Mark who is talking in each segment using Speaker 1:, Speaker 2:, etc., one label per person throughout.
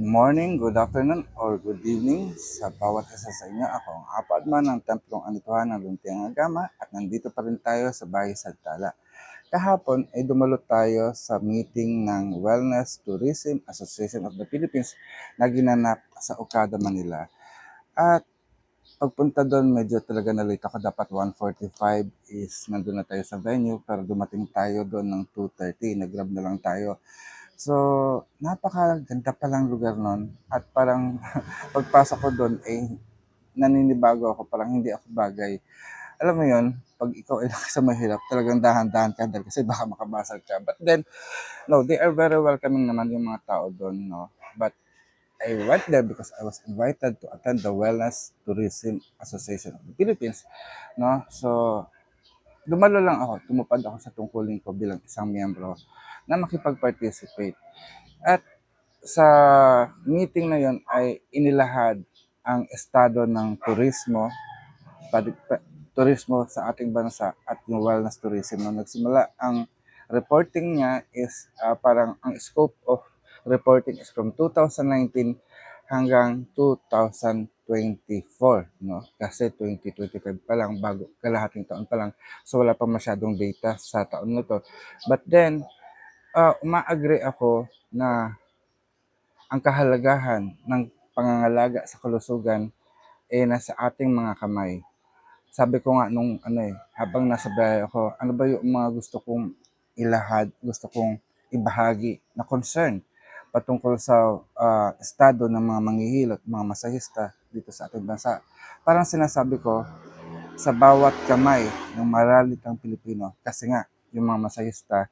Speaker 1: morning, good afternoon, or good evening sa bawat isa sa inyo. Ako ang apad man ng Templong Anituhan ng Luntiang Agama at nandito pa rin tayo sa Bahay Sagtala. Kahapon ay dumalo tayo sa meeting ng Wellness Tourism Association of the Philippines na ginanap sa Okada, Manila. At pagpunta doon, medyo talaga nalate ako. Dapat 1.45 is nandun na tayo sa venue pero dumating tayo doon ng 2.30. Nag-grab na lang tayo. So, napakaganda palang lugar nun. At parang pagpasok ko doon, eh, naninibago ako. Parang hindi ako bagay. Alam mo yon pag ikaw ay sa mahirap, talagang dahan-dahan ka dahil kasi baka makabasag ka. But then, no, they are very welcoming naman yung mga tao doon, no. But I went there because I was invited to attend the Wellness Tourism Association of the Philippines, no. So, dumalo lang ako, tumupad ako sa tungkulin ko bilang isang miyembro na makipag-participate. At sa meeting na yon ay inilahad ang estado ng turismo, turismo sa ating bansa at yung wellness tourism. Nung nagsimula, ang reporting niya is ah, parang ang scope of reporting is from 2019 hanggang 2024, no? Kasi 2025 pa lang, bago kalahating taon pa lang. So wala pa masyadong data sa taon na to. But then, uh, umaagree ako na ang kahalagahan ng pangangalaga sa kalusugan ay nasa ating mga kamay. Sabi ko nga nung ano eh, habang nasa biyahe ako, ano ba yung mga gusto kong ilahad, gusto kong ibahagi na concern patungkol sa ah, estado ng mga manghihilot, mga masahista dito sa ating bansa. Parang sinasabi ko, sa bawat kamay ng maralitang Pilipino, kasi nga, yung mga masahista,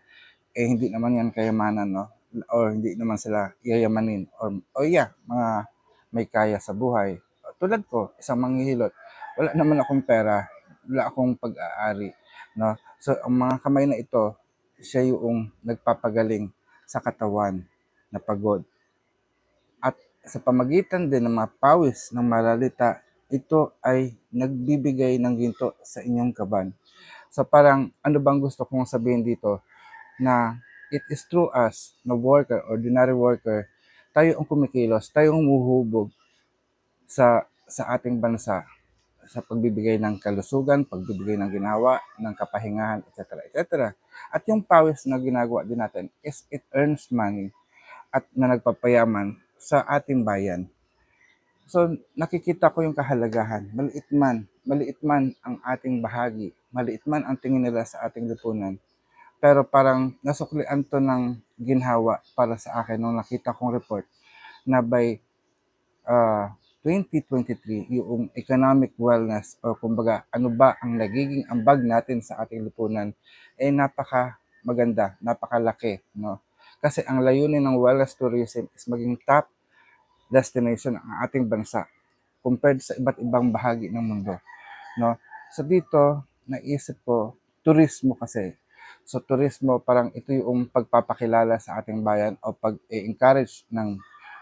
Speaker 1: eh hindi naman yan kayamanan, no? Or hindi naman sila yayamanin. Or, oh yeah, mga may kaya sa buhay. Tulad ko, isang manghihilot, wala naman akong pera, wala akong pag-aari, no? So, ang mga kamay na ito, siya yung nagpapagaling sa katawan na pagod. Sa pamagitan din ng mga pawis ng maralita, ito ay nagbibigay ng ginto sa inyong kaban. So parang ano bang gusto kong sabihin dito na it is through us na worker, ordinary worker, tayo ang kumikilos, tayo ang umuhubog sa sa ating bansa sa pagbibigay ng kalusugan, pagbibigay ng ginawa, ng kapahingahan, etc. etc. At yung pawis na ginagawa din natin is it earns money at na nagpapayaman sa ating bayan. So nakikita ko yung kahalagahan. Maliit man, maliit man ang ating bahagi, maliit man ang tingin nila sa ating lipunan. Pero parang nasuklian to ng ginhawa para sa akin nung nakita kong report na by uh, 2023 yung economic wellness o kumbaga ano ba ang nagiging ambag natin sa ating lipunan ay napaka maganda, napakalaki, no? Kasi ang layunin ng wellness tourism is maging top destination ang ating bansa compared sa iba't ibang bahagi ng mundo, no? So dito naisip ko turismo kasi. So turismo parang ito yung pagpapakilala sa ating bayan o pag-encourage ng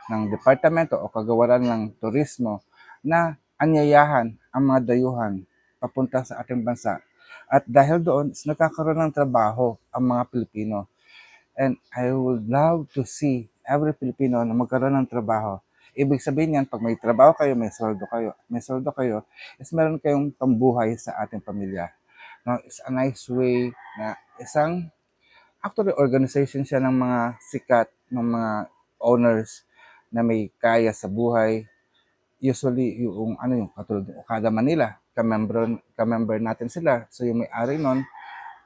Speaker 1: ng departamento o kagawaran ng turismo na anyayahan ang mga dayuhan papunta sa ating bansa. At dahil doon, is nagkakaroon ng trabaho ang mga Pilipino. And I would love to see every Filipino na magkaroon ng trabaho. Ibig sabihin yan, pag may trabaho kayo, may sweldo kayo, may sweldo kayo, is meron kayong pambuhay sa ating pamilya. No, it's a nice way na isang actually organization siya ng mga sikat ng mga owners na may kaya sa buhay. Usually, yung ano yung katulad ng Okada Manila, ka-member, ka-member natin sila. So yung may-ari nun,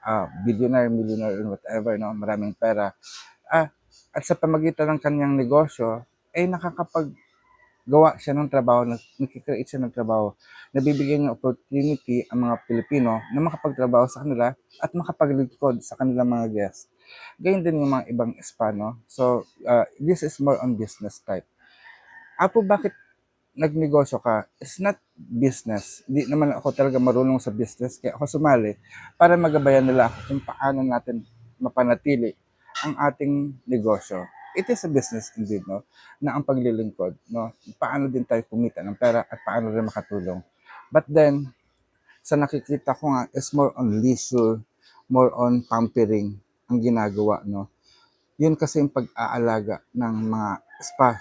Speaker 1: ah, billionaire, millionaire, and whatever, no? maraming pera. Ah, at sa pamagitan ng kanyang negosyo, ay nakakapag gawa siya ng trabaho, nakikreate siya ng trabaho, nabibigyan ng opportunity ang mga Pilipino na makapagtrabaho sa kanila at makapaglingkod sa kanilang mga guests. Ganyan din yung mga ibang spa, no? So, uh, this is more on business type. Apo, bakit nagnegosyo ka? It's not business. Hindi naman ako talaga marunong sa business, kaya ako sumali para magabayan nila kung paano natin mapanatili ang ating negosyo. It is a business indeed, no? Na ang paglilingkod, no? Paano din tayo kumita ng pera at paano rin makatulong. But then, sa nakikita ko nga is more on leisure, more on pampering ang ginagawa, no? Yun kasi yung pag-aalaga ng mga spa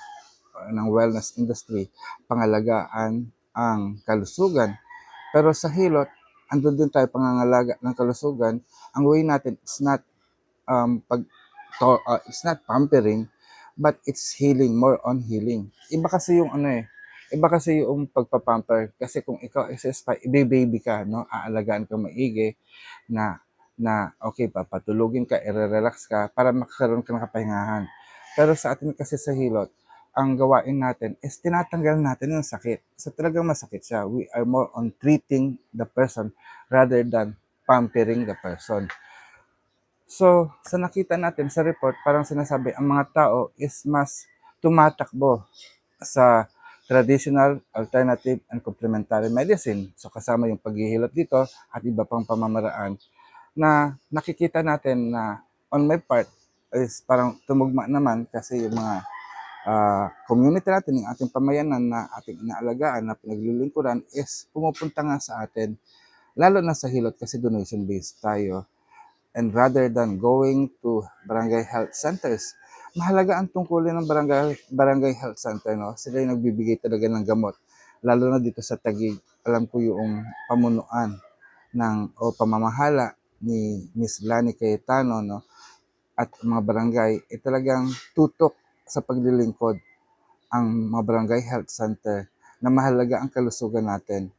Speaker 1: ng wellness industry, pangalagaan ang kalusugan. Pero sa hilot, andun din tayo pangangalaga ng kalusugan. Ang way natin is not um, pag to, uh, it's not pampering, but it's healing, more on healing. Iba kasi yung ano eh, iba kasi yung pagpapamper. Kasi kung ikaw is a spy, baby ka, no? Aalagaan ka maigi, na na okay, papatulugin ka, i-relax ka para makakaroon ka ng kapahingahan. Pero sa atin kasi sa hilot, ang gawain natin is tinatanggal natin yung sakit. So talagang masakit siya. We are more on treating the person rather than pampering the person. So, sa nakita natin sa report, parang sinasabi, ang mga tao is mas tumatakbo sa traditional, alternative, and complementary medicine. So, kasama yung paghihilot dito at iba pang pamamaraan na nakikita natin na on my part is parang tumugma naman kasi yung mga ah, community natin, yung ating pamayanan na ating inaalagaan, na pinaglilingkuran is pumupunta nga sa atin, lalo na sa hilot kasi donation-based tayo. And rather than going to barangay health centers, mahalaga ang tungkulin ng barangay, barangay health center. No? Sila yung nagbibigay talaga ng gamot. Lalo na dito sa Tagig, alam ko yung pamunuan ng o pamamahala ni Miss Lani Cayetano no at mga barangay ay talagang tutok sa paglilingkod ang mga barangay health center na mahalaga ang kalusugan natin.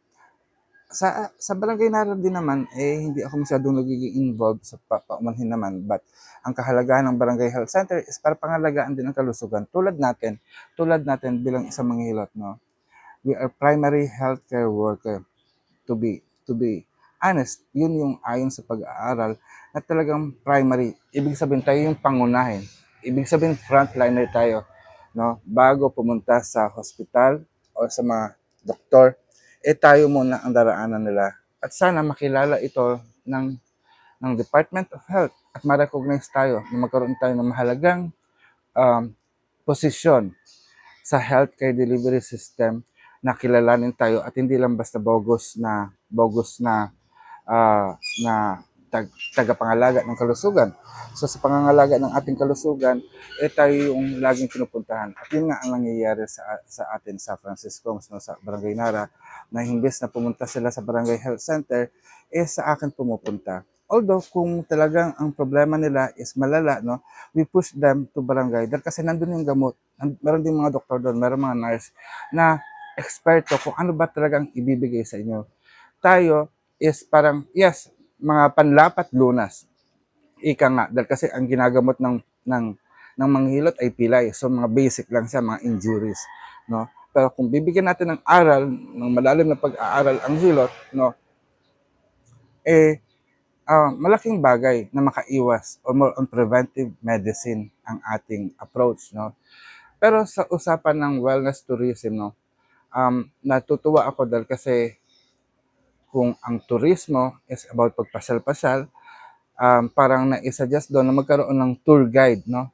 Speaker 1: Sa sa barangay Nara din naman eh hindi ako masyadong nagiging involved sa pa, paumanhin naman but ang kahalagahan ng barangay health center is para pangalagaan din ang kalusugan tulad natin tulad natin bilang isang manghihilot no we are primary healthcare worker to be to be honest, yun yung ayon sa pag-aaral na talagang primary. Ibig sabihin tayo yung pangunahin. Ibig sabihin frontliner tayo, no? Bago pumunta sa hospital o sa mga doktor, eh tayo muna ang daraanan nila. At sana makilala ito ng ng Department of Health at ma-recognize tayo na magkaroon tayo ng mahalagang um, posisyon sa healthcare delivery system na kilalanin tayo at hindi lang basta bogus na bogus na ah, na tag, tagapangalaga ng kalusugan. So sa pangangalaga ng ating kalusugan, eh tayo yung laging pinupuntahan. At yun nga ang nangyayari sa, sa atin sa Francisco, no, sa Barangay Nara, na himbes na pumunta sila sa Barangay Health Center, eh sa akin pumupunta. Although kung talagang ang problema nila is malala, no, we push them to barangay dahil kasi nandun yung gamot. Meron din mga doktor doon, meron mga nurse na eksperto kung ano ba talagang ibibigay sa inyo. Tayo is parang, yes, mga panlapat lunas. Ika nga, dahil kasi ang ginagamot ng, ng, ng manghilot ay pilay. So mga basic lang siya, mga injuries. No? Pero kung bibigyan natin ng aral, ng malalim na pag-aaral ang hilot, no, eh, ah, malaking bagay na makaiwas or more on preventive medicine ang ating approach, no? Pero sa usapan ng wellness tourism, no, um, natutuwa ako dahil kasi kung ang turismo is about pagpasyal-pasyal, um, parang na-suggest doon na magkaroon ng tour guide, no?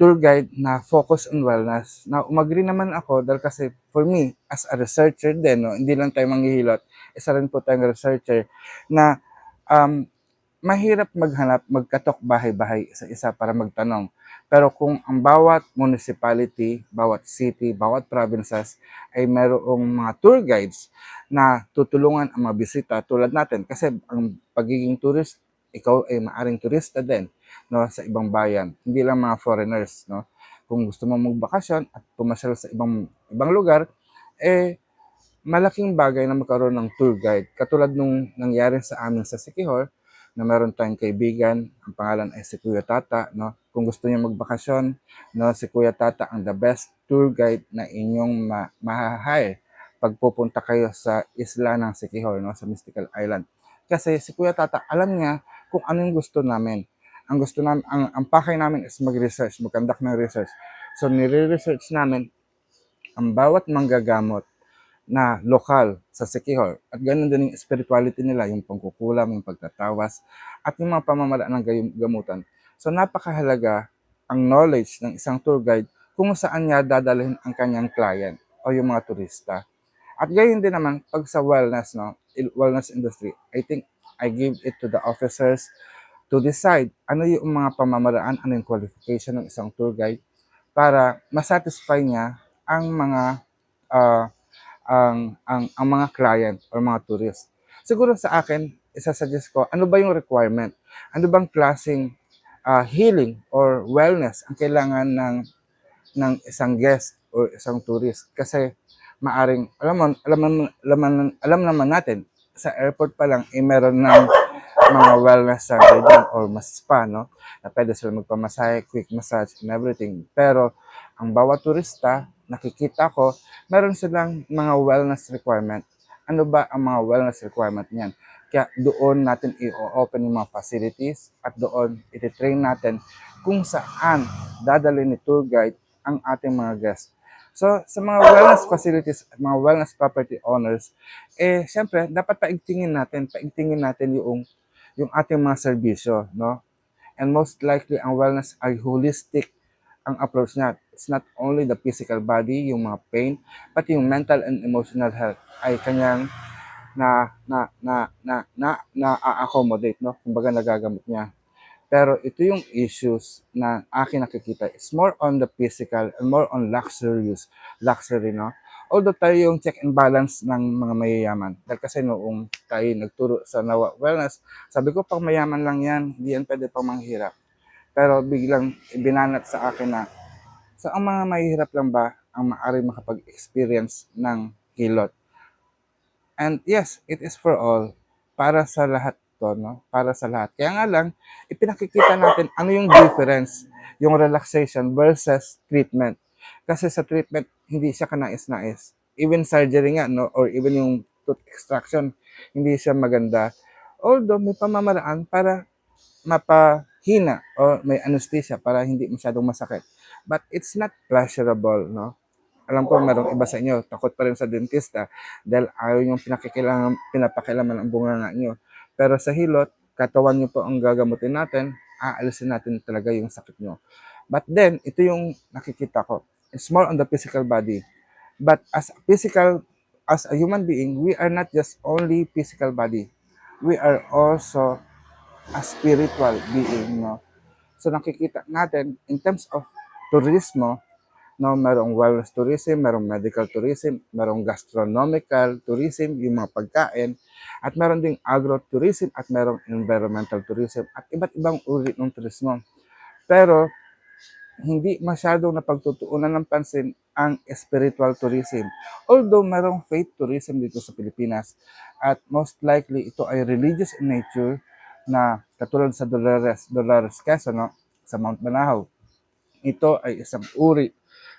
Speaker 1: Tour guide na focus on wellness. Na umagri naman ako dahil kasi for me, as a researcher din, no, hindi lang tayo manghihilot, isa rin po tayong researcher na um, mahirap maghanap, magkatok bahay-bahay sa isa para magtanong. Pero kung ang bawat municipality, bawat city, bawat provinces ay mayroong mga tour guides na tutulungan ang mga bisita tulad natin. Kasi ang pagiging tourist, ikaw ay maaring turista din no, sa ibang bayan. Hindi lang mga foreigners. No? Kung gusto mo magbakasyon at pumasyal sa ibang ibang lugar, eh malaking bagay na magkaroon ng tour guide. Katulad nung nangyari sa amin sa Sikihor, na meron tayong kaibigan, ang pangalan ay si Kuya Tata, no? Kung gusto niyo magbakasyon, no, si Kuya Tata ang the best tour guide na inyong ma- mahahire pag pupunta kayo sa isla ng Sikihor, no, sa Mystical Island. Kasi si Kuya Tata, alam niya kung ano yung gusto namin. Ang gusto namin, ang, ang pakay namin is mag-research, mag-conduct ng research. So, nire-research namin ang bawat manggagamot na lokal sa Sikihor. At ganun din yung spirituality nila, yung pangkukulam, yung pagtatawas, at yung mga pamamaraan ng gamutan. So napakahalaga ang knowledge ng isang tour guide kung saan niya dadalhin ang kanyang client o yung mga turista. At gayon din naman, pag sa wellness, no, wellness industry, I think I give it to the officers to decide ano yung mga pamamaraan, ano yung qualification ng isang tour guide para masatisfy niya ang mga ah, ang, ang, ang mga client or mga tourist. Siguro sa akin, isasuggest ko, ano ba yung requirement? Ano bang klaseng ah, healing or wellness ang kailangan ng ng isang guest or isang tourist? Kasi maaring, alam mo, alam, mo- alam, alam naman natin, sa airport pa lang, eh, meron ng mga wellness center dyan or mas spa, no? Na pwede sila magpamasahe, quick massage, and everything. Pero, ang bawat turista, nakikita ko, meron silang mga wellness requirement. Ano ba ang mga wellness requirement niyan? Kaya doon natin i-open yung mga facilities at doon ititrain natin kung saan dadalhin ni tour guide ang ating mga guests. So, sa mga wellness facilities at mga wellness property owners, eh, syempre, dapat paigtingin natin, paigtingin natin yung, yung ating mga serbisyo, no? And most likely, ang wellness ay holistic ang approach niya. It's not only the physical body, yung mga pain, pati yung mental and emotional health ay kanyang na na na na na na-accommodate, no? Kumbaga nagagamit niya. Pero ito yung issues na akin nakikita. It's more on the physical and more on luxurious, luxury, no? Although tayo yung check and balance ng mga mayayaman. Dahil kasi noong tayo nagturo sa Nawa Wellness, sabi ko pang mayaman lang yan, hindi yan pwede pang manghirap. Pero biglang ibinanat sa akin na, so ang mga mahihirap lang ba ang maaari makapag-experience ng hilot? And yes, it is for all. Para sa lahat to, no? Para sa lahat. Kaya nga lang, ipinakikita natin ano yung difference, yung relaxation versus treatment. Kasi sa treatment, hindi siya kanais-nais. Even surgery nga, no? Or even yung tooth extraction, hindi siya maganda. Although, may pamamaraan para mapahina o may anesthesia para hindi masyadong masakit. But it's not pleasurable, no? Alam ko merong iba sa inyo, takot pa rin sa dentista dahil ayaw yung pinakikilangan, pinapakilaman ang bunganga nyo. Pero sa hilot, katawan nyo po ang gagamutin natin, aalisin natin talaga yung sakit nyo. But then, ito yung nakikita ko. It's more on the physical body. But as a physical, as a human being, we are not just only physical body. We are also a spiritual being, no? So nakikita natin in terms of turismo, no, merong wellness tourism, merong medical tourism, merong gastronomical tourism, yung mga pagkain, at meron ding agro-tourism at merong environmental tourism at iba't ibang uri ng turismo. Pero hindi masyadong napagtutuunan ng pansin ang spiritual tourism. Although merong faith tourism dito sa Pilipinas at most likely ito ay religious in nature na katulad sa Dolores, Dolores Quezon, no, sa Mount Banahaw. Ito ay isang uri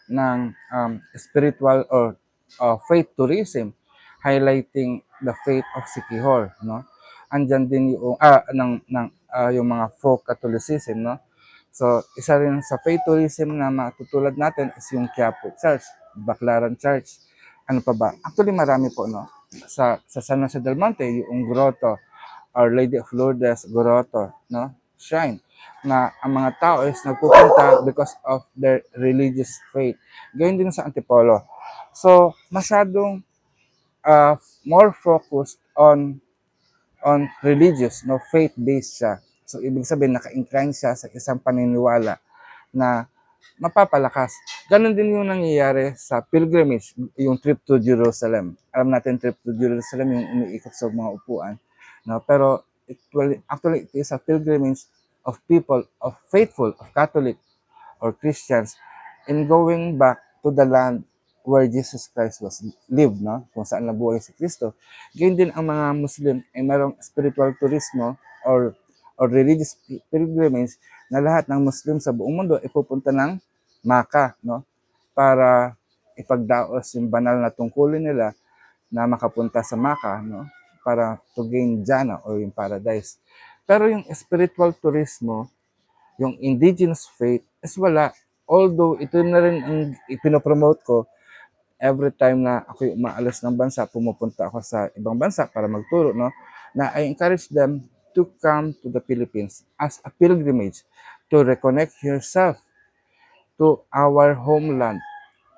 Speaker 1: ng um, spiritual or uh, faith tourism highlighting the faith of Sikihor, no? Andyan din yung ah ng ng ah, yung mga folk Catholicism, no? So, isa rin sa faith tourism na matutulad natin is yung Quiapo Church, Baclaran Church. Ano pa ba? Actually, marami po, no? Sa, sa San Jose del Monte, yung grotto, Our Lady of Lourdes grotto, no? Shrine na ang mga tao is nagpupunta because of their religious faith. Gayun din sa Antipolo. So, masyadong uh, more focused on on religious, no faith-based siya. So ibig sabihin naka-incline siya sa isang paniniwala na mapapalakas. Ganon din yung nangyayari sa pilgrimage, yung trip to Jerusalem. Alam natin trip to Jerusalem yung umiikot sa mga upuan. No? Pero actually, actually it is a pilgrimage of people, of faithful, of Catholic or Christians in going back to the land where Jesus Christ was lived, no? Kung saan nabuhay si Kristo. Ganyan din ang mga Muslim ay mayroong spiritual turismo or or religious pilgrimage na lahat ng Muslim sa buong mundo ay pupunta ng Maka, no? Para ipagdaos yung banal na tungkulin nila na makapunta sa Maka, no? Para to gain jhana or yung paradise. Pero yung spiritual turismo, yung indigenous faith, is wala. Although ito na rin ang ipinopromote ko, every time na ako umaalis ng bansa, pumupunta ako sa ibang bansa para magturo, no? Na I encourage them to come to the Philippines as a pilgrimage to reconnect yourself to our homeland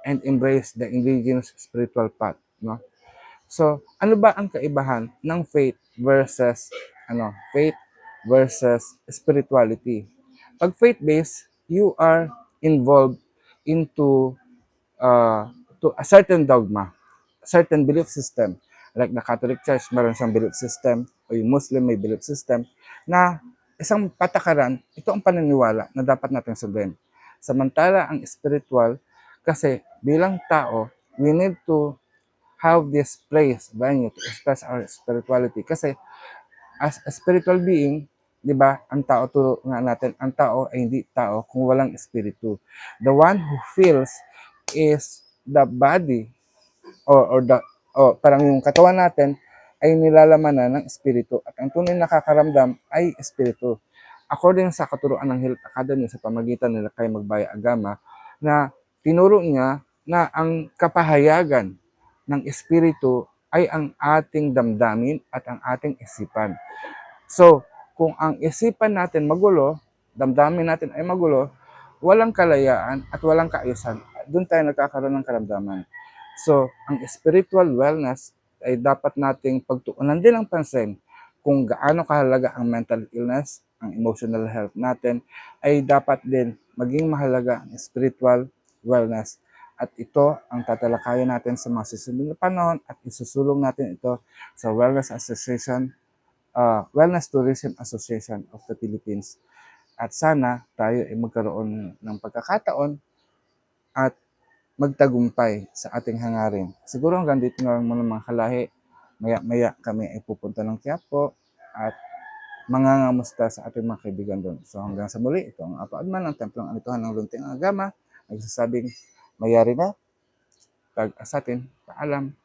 Speaker 1: and embrace the indigenous spiritual path, no? So, ano ba ang kaibahan ng faith versus ano, faith versus spirituality? Pag faith-based, you are involved into uh, to a certain dogma, a certain belief system. Like the Catholic Church, meron siyang belief system, o yung Muslim may belief system, na isang patakaran, ito ang paniniwala na dapat natin sundin. Samantala, ang spiritual, kasi bilang tao, we need to have this place, venue to express our spirituality. Kasi as a spiritual being, di ba, ang tao, turo nga natin, ang tao ay hindi tao kung walang espiritu. The one who feels is the body or, or the, o parang yung katawan natin ay nilalamanan ng espiritu at ang tunay na nakakaramdam ay espiritu. According sa katuruan ng Health Academy sa pamagitan nila kay Magbaya Agama na tinuro niya na ang kapahayagan ng espiritu ay ang ating damdamin at ang ating isipan. So, kung ang isipan natin magulo, damdamin natin ay magulo, walang kalayaan at walang kaayusan. Doon tayo nagkakaroon ng karamdaman. So, ang spiritual wellness ay dapat nating pagtuunan din ng pansin kung gaano kahalaga ang mental illness, ang emotional health natin, ay dapat din maging mahalaga ang spiritual wellness. At ito ang tatalakayan natin sa mga susunod na panahon at isusulong natin ito sa Wellness Association, uh, Wellness Tourism Association of the Philippines. At sana tayo ay magkaroon ng pagkakataon at magtagumpay sa ating hangarin. Siguro hanggang dito na lang muna mga kalahi. Maya-maya kami ay pupunta ng Quiapo at mangangamusta sa ating mga kaibigan doon. So hanggang sa muli, ito ang Apa Adman ng Templong Anituhan ng Lunting Agama. Nagsasabing mayari na. Pag sa atin, paalam.